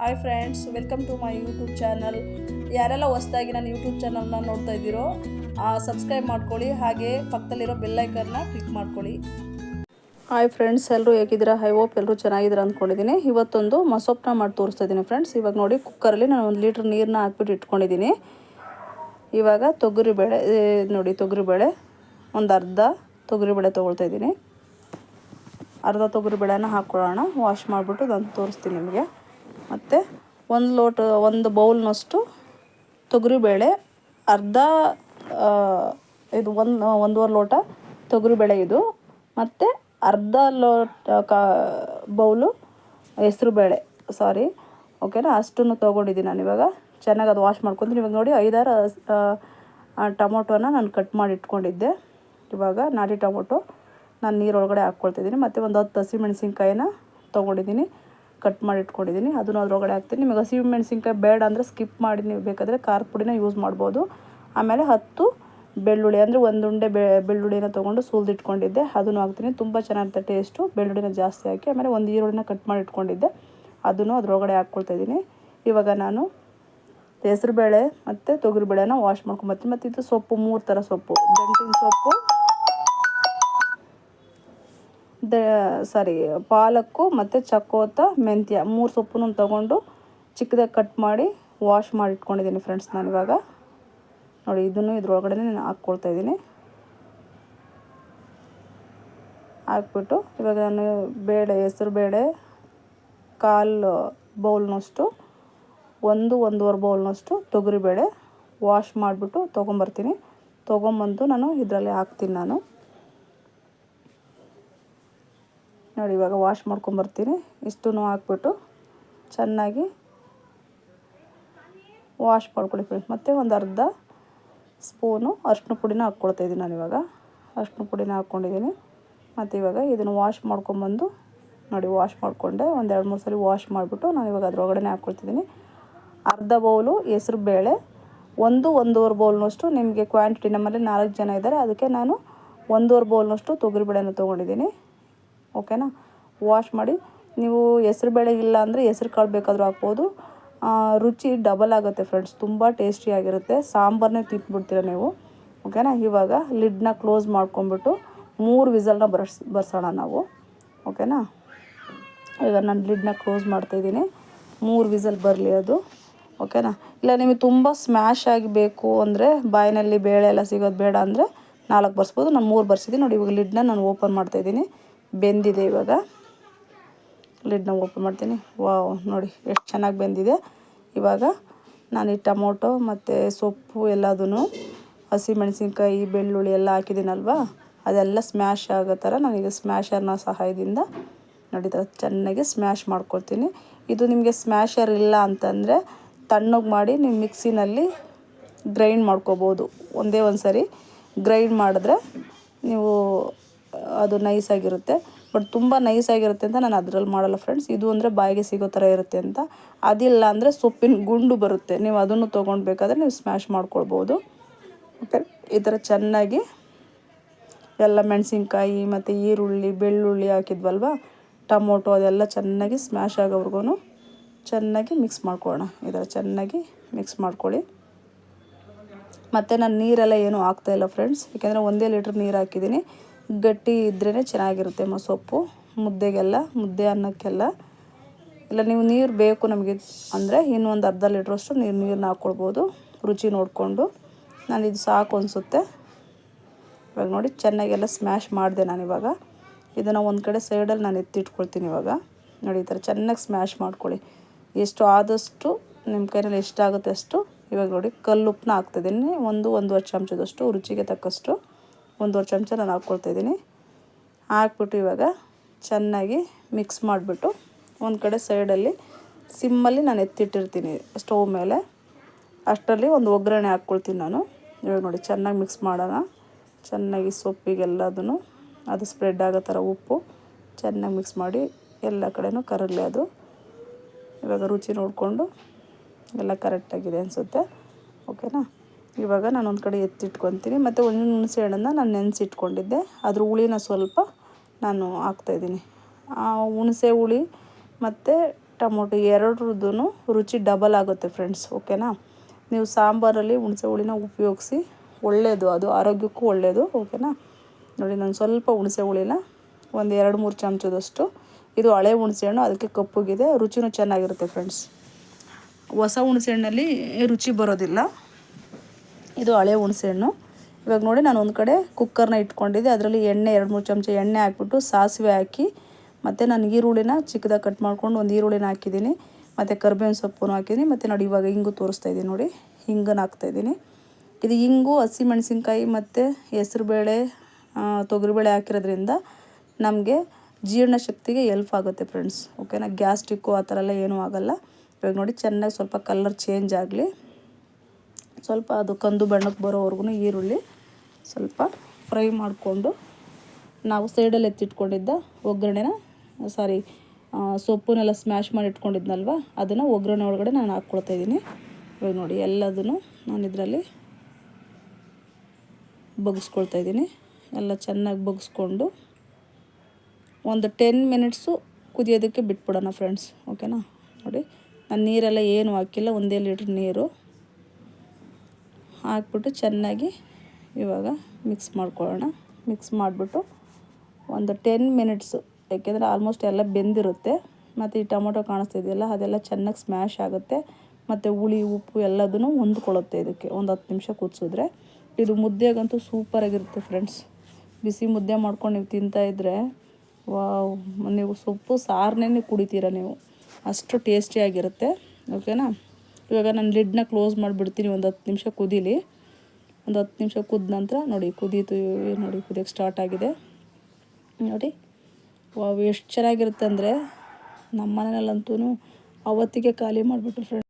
Hi friends, welcome to my YouTube channel. ಯಾರೆಲ್ಲ ಹೊಸ್ದಾಗಿ ನಾನು ಯೂಟ್ಯೂಬ್ ಚಾನಲ್ನ ನೋಡ್ತಾ ಇದ್ದೀರೋ ಸಬ್ಸ್ಕ್ರೈಬ್ ಮಾಡ್ಕೊಳ್ಳಿ. ಹಾಗೆ ಪಕ್ಕದಲ್ಲಿರೋ ಬೆಲ್ಲೈಕನ್ನ ಕ್ಲಿಕ್ ಮಾಡ್ಕೊಳ್ಳಿ. ಹಾಯ್ ಫ್ರೆಂಡ್ಸ್ ಎಲ್ಲರೂ ಹೇಗಿದ್ದೀರಾ? ಐ ಹೋಪ್ ಎಲ್ಲರೂ ಚೆನ್ನಾಗಿದ್ದೀರಾ ಅಂದ್ಕೊಂಡಿದ್ದೀನಿ ಇವತ್ತೊಂದು ಮಸೊಪ್ಪನ್ನ ಮಾಡಿ ತೋರಿಸ್ತಾ ಇದ್ದೀನಿ ಫ್ರೆಂಡ್ಸ್. ಇವಾಗ ನೋಡಿ ಕುಕ್ಕರಲ್ಲಿ ನಾನು ಒಂದು ಲೀಟ್ರ್ ನೀರನ್ನ ಹಾಕ್ಬಿಟ್ಟು ಇಟ್ಕೊಂಡಿದ್ದೀನಿ. ಇವಾಗ ತೊಗರಿಬೇಳೆ ಬೇಳೆ ನೋಡಿ, ತೊಗರಿಬೇಳೆ, ಒಂದು ಅರ್ಧ ತೊಗರಿಬೇಳೆ ತೊಗೊಳ್ತಾ ಇದ್ದೀನಿ. ಅರ್ಧ ತೊಗರಿ ಬೇಳೆನ ಹಾಕ್ಕೊಳ್ಳೋಣ. ವಾಶ್ ಮಾಡಿಬಿಟ್ಟು ನಾನು ತೋರಿಸ್ತೀನಿ ನಿಮಗೆ. ಮತ್ತು ಒಂದು ಲೋಟ, ಒಂದು ಬೌಲ್ನಷ್ಟು ತೊಗರಿಬೇಳೆ, ಅರ್ಧ ಇದು ಒಂದು, ಒಂದೂವರೆ ಲೋಟ ತೊಗರಿಬೇಳೆ ಇದು. ಮತ್ತು ಅರ್ಧ ಲೋಟ ಕಾ, ಬೌಲು ಹೆಸ್ರುಬೇಳೆ ಸಾರಿ ಓಕೆನಾ ಅಷ್ಟನ್ನು ತೊಗೊಂಡಿದ್ದೀನಿ ನಾನು ಇವಾಗ. ಚೆನ್ನಾಗಿ ಅದು ವಾಶ್ ಮಾಡ್ಕೊತೀನಿ. ಇವಾಗ ನೋಡಿ, ಐದಾರು ಟೊಮೊಟೊನ ನಾನು ಕಟ್ ಮಾಡಿ ಇಟ್ಕೊಂಡಿದ್ದೆ. ಇವಾಗ ನಾಟಿ ಟೊಮೊಟೊ ನಾನು ನೀರೊಳಗಡೆ ಹಾಕ್ಕೊಳ್ತಿದ್ದೀನಿ. ಮತ್ತು ಒಂದು ಹತ್ತು ಹಸಿಮೆಣ್ಸಿನ್ಕಾಯಿನ ತೊಗೊಂಡಿದ್ದೀನಿ. ಕಟ್ ಮಾಡಿ ಇಟ್ಕೊಂಡಿದ್ದೀನಿ. ಅದನ್ನು ಅದರೊಳಗಡೆ ಹಾಕ್ತೀನಿ. ನಿಮಗೆ ಹಸಿ ಮೆಣಸಿನ್ಕಾಯಿ ಬೇಡ ಅಂದರೆ ಸ್ಕಿಪ್ ಮಾಡಿ ನೀವು ಬೇಕಾದರೆ ಖಾರದ ಪುಡಿನ ಯೂಸ್ ಮಾಡ್ಬೋದು. ಆಮೇಲೆ ಹತ್ತು ಬೆಳ್ಳುಳ್ಳಿ ಅಂದರೆ ಒಂದು ಉಂಡೆ ಬೆ ಬೆಳ್ಳುಳ್ಳಿನ ತೊಗೊಂಡು ಸುಲಿದಿಟ್ಕೊಂಡಿದ್ದೆ. ಅದನ್ನು ಹಾಕ್ತೀನಿ. ತುಂಬ ಚೆನ್ನಾಗಿರುತ್ತೆ ಟೇಸ್ಟು ಬೆಳ್ಳುಳ್ಳಿನ ಜಾಸ್ತಿ ಹಾಕಿ ಆಮೇಲೆ ಒಂದು ಈರುಳ್ಳಿನ ಕಟ್ ಮಾಡಿ ಇಟ್ಕೊಂಡಿದ್ದೆ. ಅದನ್ನು ಅದರೊಳಗಡೆ ಹಾಕ್ಕೊಳ್ತಾ ಇದ್ದೀನಿ. ಇವಾಗ ನಾನು ಹೆಸ್ರುಬೇಳೆ ಮತ್ತು ತೊಗರಿಬೇಳೆನ ವಾಶ್ ಮಾಡ್ಕೊಂಬರ್ತೀನಿ ಮತ್ತು ಇದು ಸೊಪ್ಪು, ಮೂರು ಥರ ಸೊಪ್ಪು. ದಂಟಿನ ಸೊಪ್ಪು ದ, ಸಾರಿ, ಪಾಲಕ್ಕು ಮತ್ತು ಚಕೋತ ಮೆಂತ್ಯ, ಮೂರು ಸೊಪ್ಪನ್ನು ತೊಗೊಂಡು ಚಿಕ್ಕದಾಗಿ ಕಟ್ ಮಾಡಿ ವಾಶ್ ಮಾಡಿ ಇಟ್ಕೊಂಡಿದ್ದೀನಿ ಫ್ರೆಂಡ್ಸ್ ನಾನು ಇವಾಗ ನೋಡಿ, ಇದನ್ನು ಇದ್ರೊಳಗಡೆ ನಾನು ಹಾಕ್ಕೊಳ್ತಾ ಇದ್ದೀನಿ. ಹಾಕ್ಬಿಟ್ಟು ಇವಾಗ ನಾನು ಬೇಳೆ, ಹೆಸರು ಬೇಳೆ, ಕಾಲು ಬೌಲ್ನಷ್ಟು, ಒಂದು, ಒಂದೂವರೆ ಬೌಲ್ನಷ್ಟು ತೊಗರಿಬೇಳೆ ವಾಶ್ ಮಾಡಿಬಿಟ್ಟು ತೊಗೊಂಬರ್ತೀನಿ. ತೊಗೊಂಬಂದು ನಾನು ಇದರಲ್ಲಿ ಹಾಕ್ತೀನಿ ನಾನು. ನೋಡಿ, ಇವಾಗ ವಾಶ್ ಮಾಡ್ಕೊಂಬರ್ತೀನಿ ಇಷ್ಟು ಹಾಕ್ಬಿಟ್ಟು ಚೆನ್ನಾಗಿ ವಾಶ್ ಮಾಡ್ಕೊಳ್ಳಿ ಫ್ರೆಂಡ್ಸ್ ಮತ್ತು ಒಂದು ಅರ್ಧ ಸ್ಪೂನು ಅರ್ಶಿನ ಪುಡಿನ ಹಾಕ್ಕೊಳ್ತಾ ಇದ್ದೀನಿ ನಾನು ಇವಾಗ. ಅರ್ಶಿನ ಪುಡಿನ ಹಾಕ್ಕೊಂಡಿದ್ದೀನಿ ಮತ್ತು ಇವಾಗ ಇದನ್ನು ವಾಶ್ ಮಾಡ್ಕೊಂಬಂದು ನೋಡಿ ವಾಶ್ ಮಾಡಿಕೊಂಡೆ. ಒಂದು ಎರಡು ಮೂರು ಸಲ ವಾಶ್ ಮಾಡಿಬಿಟ್ಟು ನಾನು ಇವಾಗ ಅದರೊಳಗಡೆ ಹಾಕ್ಕೊಳ್ತಿದ್ದೀನಿ ಅರ್ಧ ಬೌಲು ಹೆಸ್ರು ಬೇಳೆ, ಒಂದು ಒಂದೂವರೆ ಬೌಲ್ನಷ್ಟು ನಿಮಗೆ ಕ್ವಾಂಟಿಟಿ ನಮ್ಮಲ್ಲಿ ನಾಲ್ಕು ಜನ ಇದ್ದಾರೆ. ಅದಕ್ಕೆ ನಾನು ಒಂದೂವರೆ ಬೌಲ್ನಷ್ಟು ತೊಗರಿಬೇಳೆನ ತೊಗೊಂಡಿದ್ದೀನಿ ಓಕೆನಾ? ವಾಶ್ ಮಾಡಿ, ನೀವು ಹೆಸ್ರು ಬೇಳೆ ಇಲ್ಲ ಅಂದರೆ ಹೆಸ್ರು ಕಾಳು ಬೇಕಾದರೂ ಹಾಕ್ಬೋದು. ರುಚಿ ಡಬಲ್ ಆಗುತ್ತೆ ಫ್ರೆಂಡ್ಸ್ ತುಂಬ ಟೇಸ್ಟಿಯಾಗಿರುತ್ತೆ ಸಾಂಬಾರನ್ನೇ ತಿಂದ್ಬಿಡ್ತೀರ ನೀವು. ಓಕೆನಾ? ಇವಾಗ ಲಿಡ್ನ ಕ್ಲೋಸ್ ಮಾಡ್ಕೊಂಬಿಟ್ಟು ಮೂರು ವಿಸಲ್ನ ಬರ್ಸ್, ಬರ್ಸೋಣ ನಾವು. ಓಕೆನಾ? ಈಗ ನಾನು ಲಿಡ್ನ ಕ್ಲೋಸ್ ಮಾಡ್ತಾಯಿದ್ದೀನಿ ಮೂರು ವಿಸಲ್ ಬರಲಿ ಅದು. ಓಕೆನಾ? ಇಲ್ಲ, ನಿಮಗೆ ತುಂಬ ಸ್ಮ್ಯಾಶ್ ಆಗಿ ಬೇಕು ಅಂದರೆ ಬಾಯಿನಲ್ಲಿ ಬೇಳೆ ಎಲ್ಲ ಸಿಗೋದು ಬೇಡ ಅಂದರೆ ನಾಲ್ಕು ಬರ್ಸ್ಬೋದು. ನಾನು ಮೂರು ಬರ್ಸಿದ್ದೀನಿ. ನೋಡಿ, ಇವಾಗ ಲಿಡ್ನ ನಾನು ಓಪನ್ ಮಾಡ್ತಾಯಿದ್ದೀನಿ ಬೆಂದಿದೆ ಇವಾಗ. ಲಿಡ್ನ ಓಪನ್ ಮಾಡ್ತೀನಿ. ವಾವ್ ನೋಡಿ ಎಷ್ಟು ಚೆನ್ನಾಗಿ ಬೆಂದಿದೆ. ಇವಾಗ ನಾನು ಈ ಟೊಮೊಟೊ ಮತ್ತು ಸೊಪ್ಪು ಎಲ್ಲದೂ ಹಸಿ ಮೆಣಸಿನ್ಕಾಯಿ, ಬೆಳ್ಳುಳ್ಳಿ ಎಲ್ಲ ಹಾಕಿದ್ದೀನಲ್ವಾ? ಅದೆಲ್ಲ ಸ್ಮ್ಯಾಶ್ ಆಗೋ ಥರ ನಾನೀಗ ಸ್ಮ್ಯಾಶರ್ನ ಸಹಾಯದಿಂದ ನೋಡಿ ಥರ ಚೆನ್ನಾಗಿ ಸ್ಮ್ಯಾಶ್ ಮಾಡ್ಕೊಳ್ತೀನಿ. ಇದು ನಿಮಗೆ ಸ್ಮ್ಯಾಶರ್ ಇಲ್ಲ ಅಂತಂದರೆ ತಣ್ಣಗೆ ಮಾಡಿ ನೀವು ಮಿಕ್ಸಿನಲ್ಲಿ ಗ್ರೈಂಡ್ ಮಾಡ್ಕೋಬೋದು. ಒಂದೇ ಒಂದು ಸರಿ ಗ್ರೈಂಡ್ ಮಾಡಿದ್ರೆ ನೀವು ಅದು ನೈಸಾಗಿರುತ್ತೆ ಬಟ್ ತುಂಬ ನೈಸಾಗಿರುತ್ತೆ ಅಂತ ನಾನು ಅದರಲ್ಲಿ ಮಾಡಲ್ಲ ಫ್ರೆಂಡ್ಸ್ ಇದು ಅಂದರೆ ಬಾಯಿಗೆ ಸಿಗೋ ಥರ ಇರುತ್ತೆ ಅಂತ. ಅದಿಲ್ಲ ಅಂದರೆ ಸೊಪ್ಪಿನ ಗುಂಡು ಬರುತ್ತೆ. ನೀವು ಅದನ್ನು ತೊಗೊಳ್ಬೇಕಾದ್ರೆ ನೀವು ಸ್ಮ್ಯಾಶ್ ಮಾಡ್ಕೊಳ್ಬೋದು. ಓಕೆ ಈ ಥರ ಚೆನ್ನಾಗಿ ಎಲ್ಲ ಮೆಣಸಿನ್ಕಾಯಿ ಮತ್ತು ಈರುಳ್ಳಿ, ಬೆಳ್ಳುಳ್ಳಿ ಹಾಕಿದ್ವಲ್ವ? ಟೊಮೊಟೊ ಅದೆಲ್ಲ ಚೆನ್ನಾಗಿ ಸ್ಮ್ಯಾಶ್ ಆಗೋವ್ರಿಗೂ ಚೆನ್ನಾಗಿ ಮಿಕ್ಸ್ ಮಾಡ್ಕೊಳ್ಳೋಣ ಈ ಥರ ಚೆನ್ನಾಗಿ ಮಿಕ್ಸ್ ಮಾಡ್ಕೊಳ್ಳಿ. ಮತ್ತು ನಾನು ನೀರೆಲ್ಲ ಏನೂ ಹಾಕ್ತಾಯಿಲ್ಲ ಫ್ರೆಂಡ್ಸ್ ಯಾಕೆಂದರೆ ಒಂದೇ ಲೀಟ್ರ್ ನೀರು ಹಾಕಿದ್ದೀನಿ. ಗಟ್ಟಿ ಇದ್ರೇ ಚೆನ್ನಾಗಿರುತ್ತೆ ಮೊಸೊಪ್ಪು ಮುದ್ದೆಗೆಲ್ಲ, ಮುದ್ದೆ ಅನ್ನಕ್ಕೆಲ್ಲ. ಇಲ್ಲ, ನೀವು ನೀರು ಬೇಕು ನಮಗೆ ಅಂದರೆ ಇನ್ನೊಂದು ಅರ್ಧ ಲೀಟ್ರಷ್ಟು ನೀರು ನೀರನ್ನ ಹಾಕ್ಕೊಳ್ಬೋದು ರುಚಿ ನೋಡಿಕೊಂಡು. ನಾನು ಇದು ಸಾಕು ಅನಿಸುತ್ತೆ. ಇವಾಗ ನೋಡಿ, ಚೆನ್ನಾಗೆಲ್ಲ ಸ್ಮ್ಯಾಶ್ ಮಾಡಿದೆ ನಾನಿವಾಗ ಇದನ್ನು ಒಂದು ಕಡೆ ಸೈಡಲ್ಲಿ ನಾನು ಎತ್ತಿಟ್ಕೊಳ್ತೀನಿ ಇವಾಗ. ನೋಡಿ, ಈ ಥರ ಚೆನ್ನಾಗಿ ಸ್ಮ್ಯಾಶ್ ಮಾಡ್ಕೊಳ್ಳಿ. ಎಷ್ಟು ಆದಷ್ಟು ನಿಮ್ಮ ಕೈಯಲ್ಲಿ ಎಷ್ಟಾಗುತ್ತೆ ಅಷ್ಟು ಇವಾಗ ನೋಡಿ ಕಲ್ಲುಪ್ಪನ್ನ ಹಾಕ್ತಿದ್ದೀನಿ. ಒಂದು, ಒಂದೂವರೆ ಚಮಚದಷ್ಟು ರುಚಿಗೆ ತಕ್ಕಷ್ಟು. ಒಂದೂವರೆ ಚಮಚ ನಾನು ಹಾಕ್ಕೊಳ್ತಾ ಇದ್ದೀನಿ. ಹಾಕ್ಬಿಟ್ಟು ಇವಾಗ ಚೆನ್ನಾಗಿ ಮಿಕ್ಸ್ ಮಾಡಿಬಿಟ್ಟು ಒಂದು ಕಡೆ ಸೈಡಲ್ಲಿ ಸಿಮ್ಮಲ್ಲಿ ನಾನು ಎತ್ತಿಟ್ಟಿರ್ತೀನಿ ಸ್ಟವ್ ಮೇಲೆ. ಅಷ್ಟರಲ್ಲಿ ಒಂದು ಒಗ್ಗರಣೆ ಹಾಕ್ಕೊಳ್ತೀನಿ ನಾನು. ಇವಾಗ ನೋಡಿ ಚೆನ್ನಾಗಿ ಮಿಕ್ಸ್ ಮಾಡೋಣ. ಚೆನ್ನಾಗಿ ಸೊಪ್ಪಿಗೆಲ್ಲದೂ ಅದು ಸ್ಪ್ರೆಡ್ ಆಗೋ ಥರ ಉಪ್ಪು ಚೆನ್ನಾಗಿ ಮಿಕ್ಸ್ ಮಾಡಿ ಎಲ್ಲ ಕಡೆನೂ ಕರಗಲಿ ಅದು. ಇವಾಗ ರುಚಿ ನೋಡಿಕೊಂಡು ಎಲ್ಲ ಕರೆಕ್ಟಾಗಿದೆ ಅನಿಸುತ್ತೆ. ಓಕೆನಾ ಇವಾಗ ನಾನು ಒಂದು ಕಡೆ ಎತ್ತಿಟ್ಕೊತೀನಿ. ಮತ್ತು ಒಂದು ಹುಣಸೆ ಹಣ್ಣನ್ನು ನಾನು ನೆನೆಸಿಟ್ಕೊಂಡಿದ್ದೆ. ಅದ್ರ ಹುಳಿನ ಸ್ವಲ್ಪ ನಾನು ಹಾಕ್ತಾಯಿದ್ದೀನಿ ಹುಣಸೆ ಹುಳಿ ಮತ್ತು ಟೊಮೊಟೊ ಎರಡರದ್ದು ರುಚಿ ಡಬಲ್ ಆಗುತ್ತೆ ಫ್ರೆಂಡ್ಸ್ ಓಕೆನಾ ನೀವು ಸಾಂಬಾರಲ್ಲಿ ಹುಣಸೆ ಹುಳಿನ ಉಪಯೋಗಿಸಿ ಒಳ್ಳೆಯದು ಅದು ಆರೋಗ್ಯಕ್ಕೂ ಒಳ್ಳೆಯದು ಓಕೆನಾ ನೋಡಿ, ನಾನು ಸ್ವಲ್ಪ ಹುಣಸೆ ಹುಳಿನ ಒಂದು ಎರಡು ಮೂರು ಚಮಚದಷ್ಟು, ಇದು ಹಳೆ ಹುಣಸೆಹಣ್ಣು, ಅದಕ್ಕೆ ಕಪ್ಪುಗಿದೆ, ರುಚಿನೂ ಚೆನ್ನಾಗಿರುತ್ತೆ ಫ್ರೆಂಡ್ಸ್ ಹೊಸ ಹುಣಸೆಹಣ್ಣಲ್ಲಿ ರುಚಿ ಬರೋದಿಲ್ಲ. ಇದು ಹಳೆ ಹುಣಸೆ ಹಣ್ಣು. ಇವಾಗ ನೋಡಿ ನಾನು ಒಂದು ಕಡೆ ಕುಕ್ಕರ್ನ ಇಟ್ಕೊಂಡಿದ್ದೆ. ಅದರಲ್ಲಿ ಎಣ್ಣೆ, ಎರಡು ಮೂರು ಚಮಚ ಎಣ್ಣೆ ಹಾಕ್ಬಿಟ್ಟು ಸಾಸಿವೆ ಹಾಕಿ, ಮತ್ತು ನಾನು ಈರುಳ್ಳಿನ ಚಿಕ್ಕದಾಗಿ ಕಟ್ ಮಾಡ್ಕೊಂಡು ಒಂದು ಈರುಳ್ಳಿನ ಹಾಕಿದ್ದೀನಿ. ಮತ್ತು ಕರ್ಬೇವಿನ ಸೊಪ್ಪನ್ನು ಹಾಕಿದ್ದೀನಿ. ಮತ್ತು ನೋಡಿ ಇವಾಗ ಹಿಂಗು ತೋರಿಸ್ತಾ ಇದ್ದೀನಿ ನೋಡಿ. ಹಿಂಗನ್ನು ಹಾಕ್ತಾಯಿದ್ದೀನಿ ಇದು ಹಿಂಗು ಹಸಿಮೆಣಸಿನ್ಕಾಯಿ ಮತ್ತು ಹೆಸರುಬೇಳೆ ತೊಗರಿಬೇಳೆ ಹಾಕಿರೋದ್ರಿಂದ ನಮಗೆ ಜೀರ್ಣ ಶಕ್ತಿಗೆ ಎಲ್ಪ್ ಆಗುತ್ತೆ ಫ್ರೆಂಡ್ಸ್ ಓಕೆನಾ ಗ್ಯಾಸ್ಟಿಕ್ಕು ಆ ಥರ ಎಲ್ಲ ಏನೂ ಆಗೋಲ್ಲ. ಇವಾಗ ನೋಡಿ ಚೆನ್ನಾಗಿ ಸ್ವಲ್ಪ ಕಲರ್ ಚೇಂಜ್ ಆಗಲಿ. ಸ್ವಲ್ಪ ಅದು ಕಂದು ಬಣ್ಣಕ್ಕೆ ಬರೋವರೆಗೂ ಈರುಳ್ಳಿ ಸ್ವಲ್ಪ ಫ್ರೈ ಮಾಡಿಕೊಂಡು ನಾವು ಸೈಡಲ್ಲಿ ಎತ್ತಿಟ್ಕೊಂಡಿದ್ದ ಒಗ್ಗರಣೆನ, ಸಾರಿ ಸೊಪ್ಪನ್ನೆಲ್ಲ ಸ್ಮ್ಯಾಶ್ ಮಾಡಿ ಇಟ್ಕೊಂಡಿದ್ನಲ್ವ, ಅದನ್ನು ಒಗ್ಗರಣೆ ಒಳಗಡೆ ನಾನು ಹಾಕ್ಕೊಳ್ತಾ ಇದ್ದೀನಿ. ಇವಾಗ ನೋಡಿ, ಎಲ್ಲದನ್ನು ನಾನು ಇದರಲ್ಲಿ ಬಗ್ಸ್ಕೊಳ್ತಾ ಇದ್ದೀನಿ. ಎಲ್ಲ ಚೆನ್ನಾಗಿ ಬಗ್ಸ್ಕೊಂಡು ಒಂದು ಟೆನ್ ಮಿನಿಟ್ಸು ಕುದಿಯೋದಕ್ಕೆ ಬಿಟ್ಬಿಡೋಣ ಫ್ರೆಂಡ್ಸ್ ಓಕೆನಾ ನೋಡಿ, ನಾನು ನೀರೆಲ್ಲ ಏನು ಹಾಕಿಲ್ಲ, ಒಂದೇ ಲೀಟ್ರ್ ನೀರು. ಹಾಕ್ಬಿಟ್ಟು ಚೆನ್ನಾಗಿ ಇವಾಗ ಮಿಕ್ಸ್ ಮಾಡ್ಕೊಳ್ಳೋಣ. ಮಿಕ್ಸ್ ಮಾಡಿಬಿಟ್ಟು ಒಂದು ಟೆನ್ ಮಿನಿಟ್ಸು ಯಾಕೆಂದರೆ ಆಲ್ಮೋಸ್ಟ್ ಎಲ್ಲ ಬೆಂದಿರುತ್ತೆ. ಮತ್ತು ಈ ಟೊಮೊಟೊ ಕಾಣಿಸ್ತಿದೆಯಲ್ಲ ಅದೆಲ್ಲ ಚೆನ್ನಾಗಿ ಸ್ಮ್ಯಾಶ್ ಆಗುತ್ತೆ. ಮತ್ತು ಹುಳಿ, ಉಪ್ಪು ಎಲ್ಲದೂ ಹೊಂದ್ಕೊಳ್ಳುತ್ತೆ ಇದಕ್ಕೆ. ಒಂದು ಹತ್ತು ನಿಮಿಷ ಕುದಿಸಿದ್ರೆ ಇದು ಮುದ್ದೆಗಂತೂ ಸೂಪರಾಗಿರುತ್ತೆ ಫ್ರೆಂಡ್ಸ್ ಬಿಸಿ ಮುದ್ದೆ ಮಾಡ್ಕೊಂಡು ನೀವು ತಿಂತಾಯಿದ್ರೆ ವಾವ್, ನೀವು ಸೊಪ್ಪು ಸಾರನ್ನೇ ಕುಡಿತೀರ ನೀವು. ಅಷ್ಟು ಟೇಸ್ಟಿಯಾಗಿರುತ್ತೆ ಓಕೆನಾ ಇವಾಗ ನಾನು ಲಿಡ್ನ ಕ್ಲೋಸ್ ಮಾಡಿಬಿಡ್ತೀನಿ ಒಂದು ಹತ್ತು ನಿಮಿಷ ಕುದೀಲಿ. ಒಂದು ಹತ್ತು ನಿಮಿಷ ಕುದ ನಂತರ ನೋಡಿ ಕುದೀತು ನೋಡಿ ಕುದಿಯೋಕ್ಕೆ ಸ್ಟಾರ್ಟ್ ಆಗಿದೆ. ನೋಡಿ ಎಷ್ಟು ಚೆನ್ನಾಗಿರುತ್ತೆ ಅಂದರೆ ನಮ್ಮ ಮನೇಲಂತೂ ಅವತ್ತಿಗೆ ಖಾಲಿ ಮಾಡಿಬಿಟ್ರು ಫ್ರೆಂಡ್